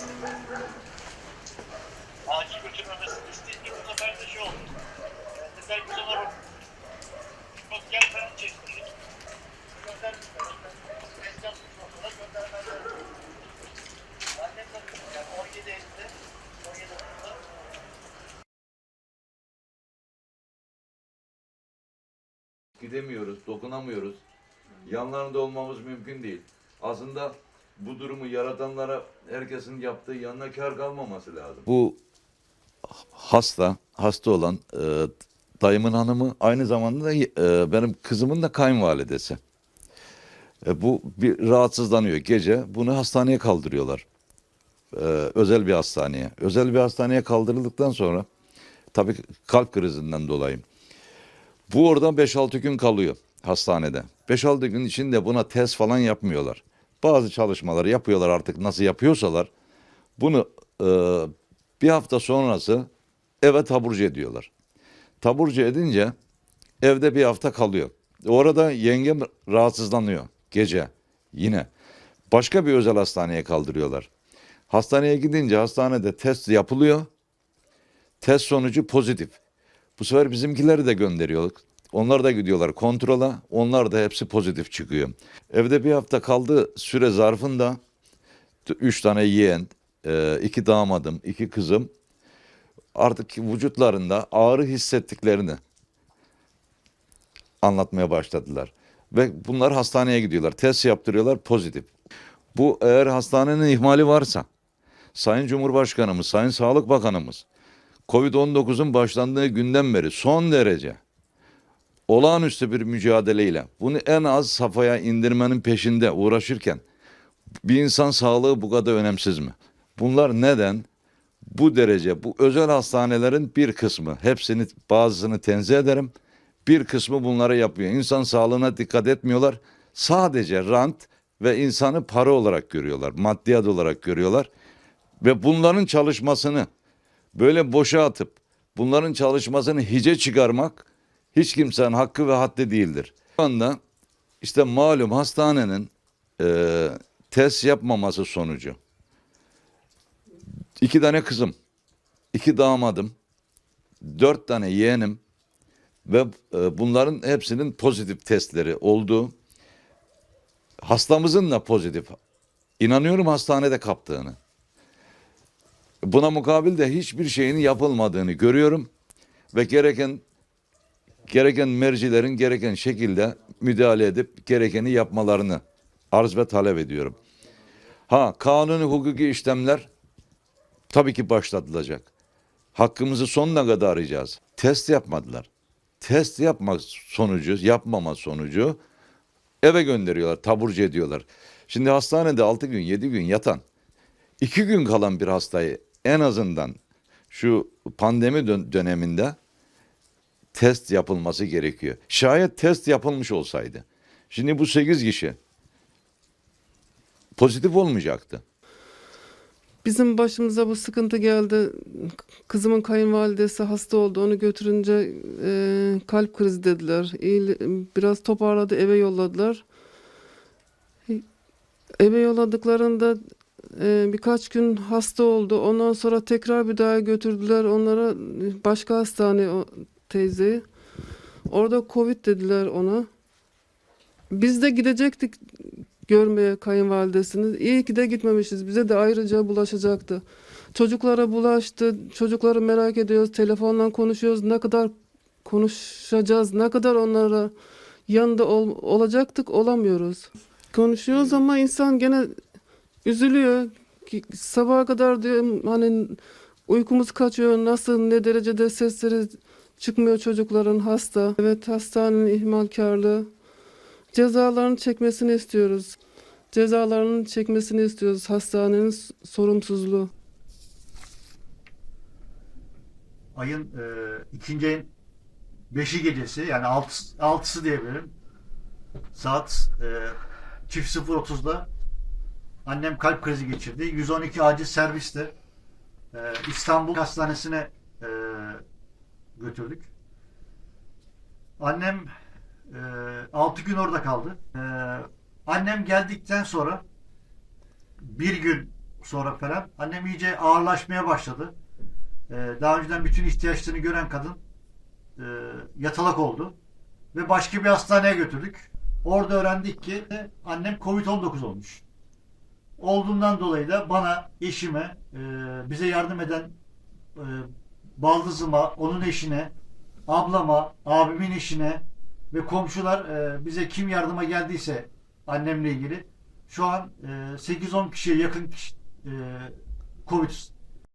istedim. Acil götürmemesini isteyince bu sefer de şey oldu. Yok gel falan çektirdik. Göndermişler. Tezgah sonra göndermezler. Annem de yani 17 Eylül'de 17 Eylül'de Gidemiyoruz, dokunamıyoruz. Yanlarında olmamız mümkün değil. Aslında bu durumu yaratanlara herkesin yaptığı yanına kar kalmaması lazım. Bu hasta, hasta olan e, dayımın hanımı aynı zamanda da e, benim kızımın da kayınvalidesi. E, bu bir rahatsızlanıyor gece. Bunu hastaneye kaldırıyorlar. E, özel bir hastaneye. Özel bir hastaneye kaldırıldıktan sonra tabii kalp krizinden dolayı bu orada 5-6 gün kalıyor hastanede. 5-6 gün içinde buna test falan yapmıyorlar. Bazı çalışmaları yapıyorlar artık nasıl yapıyorsalar. Bunu e, bir hafta sonrası eve taburcu ediyorlar. Taburcu edince evde bir hafta kalıyor. Orada yengem rahatsızlanıyor gece yine. Başka bir özel hastaneye kaldırıyorlar. Hastaneye gidince hastanede test yapılıyor. Test sonucu pozitif. Bu sefer bizimkileri de gönderiyoruz. Onlar da gidiyorlar kontrola. Onlar da hepsi pozitif çıkıyor. Evde bir hafta kaldığı süre zarfında üç tane yeğen, e, iki damadım, iki kızım artık vücutlarında ağrı hissettiklerini anlatmaya başladılar. Ve bunlar hastaneye gidiyorlar. Test yaptırıyorlar pozitif. Bu eğer hastanenin ihmali varsa Sayın Cumhurbaşkanımız, Sayın Sağlık Bakanımız Covid-19'un başlandığı günden beri son derece olağanüstü bir mücadeleyle bunu en az safhaya indirmenin peşinde uğraşırken bir insan sağlığı bu kadar önemsiz mi? Bunlar neden? Bu derece bu özel hastanelerin bir kısmı hepsini bazısını tenzih ederim. Bir kısmı bunları yapıyor. İnsan sağlığına dikkat etmiyorlar. Sadece rant ve insanı para olarak görüyorlar. Maddiyat olarak görüyorlar. Ve bunların çalışmasını böyle boşa atıp bunların çalışmasını hice çıkarmak hiç kimsenin hakkı ve haddi değildir. Şu anda işte malum hastanenin e, test yapmaması sonucu iki tane kızım, iki damadım, dört tane yeğenim ve e, bunların hepsinin pozitif testleri oldu. Hastamızın da pozitif. İnanıyorum hastanede kaptığını. Buna mukabil de hiçbir şeyin yapılmadığını görüyorum ve gereken gereken mercilerin gereken şekilde müdahale edip gerekeni yapmalarını arz ve talep ediyorum. Ha kanuni hukuki işlemler tabii ki başlatılacak. Hakkımızı sonuna kadar arayacağız. Test yapmadılar. Test yapmak sonucu, yapmama sonucu eve gönderiyorlar, taburcu ediyorlar. Şimdi hastanede 6 gün, 7 gün yatan, 2 gün kalan bir hastayı en azından şu pandemi dön- döneminde test yapılması gerekiyor. Şayet test yapılmış olsaydı. Şimdi bu 8 kişi pozitif olmayacaktı. Bizim başımıza bu sıkıntı geldi. Kızımın kayınvalidesi hasta oldu. Onu götürünce e, kalp krizi dediler. İyi, biraz toparladı eve yolladılar. Eve yolladıklarında e, birkaç gün hasta oldu. Ondan sonra tekrar bir daha götürdüler onlara başka hastane teyzeyi. Orada Covid dediler ona. Biz de gidecektik görmeye kayınvalidesini. İyi ki de gitmemişiz. Bize de ayrıca bulaşacaktı. Çocuklara bulaştı. Çocukları merak ediyoruz. Telefonla konuşuyoruz. Ne kadar konuşacağız? Ne kadar onlara yanında ol- olacaktık olamıyoruz. Konuşuyoruz ama insan gene üzülüyor. Ki Sabaha kadar diyor hani uykumuz kaçıyor. Nasıl ne derecede sesleri çıkmıyor çocukların hasta. Evet hastanenin ihmalkarlığı. Cezalarını çekmesini istiyoruz. Cezalarını çekmesini istiyoruz hastanenin sorumsuzluğu. ayın e, ikinci beşi gecesi yani altısı, altısı diyebilirim. Saat e, çift 0.30'da annem kalp krizi geçirdi. 112 acil serviste e, İstanbul Hastanesi'ne götürdük. Annem 6 gün orada kaldı. E, annem geldikten sonra bir gün sonra falan annem iyice ağırlaşmaya başladı. E, daha önceden bütün ihtiyaçlarını gören kadın e, yatalak oldu. Ve başka bir hastaneye götürdük. Orada öğrendik ki annem Covid-19 olmuş. Olduğundan dolayı da bana, eşime, e, bize yardım eden e, baldızıma, onun eşine, ablama, abimin eşine ve komşular e, bize kim yardıma geldiyse annemle ilgili şu an e, 8-10 kişiye yakın kişi, e, Covid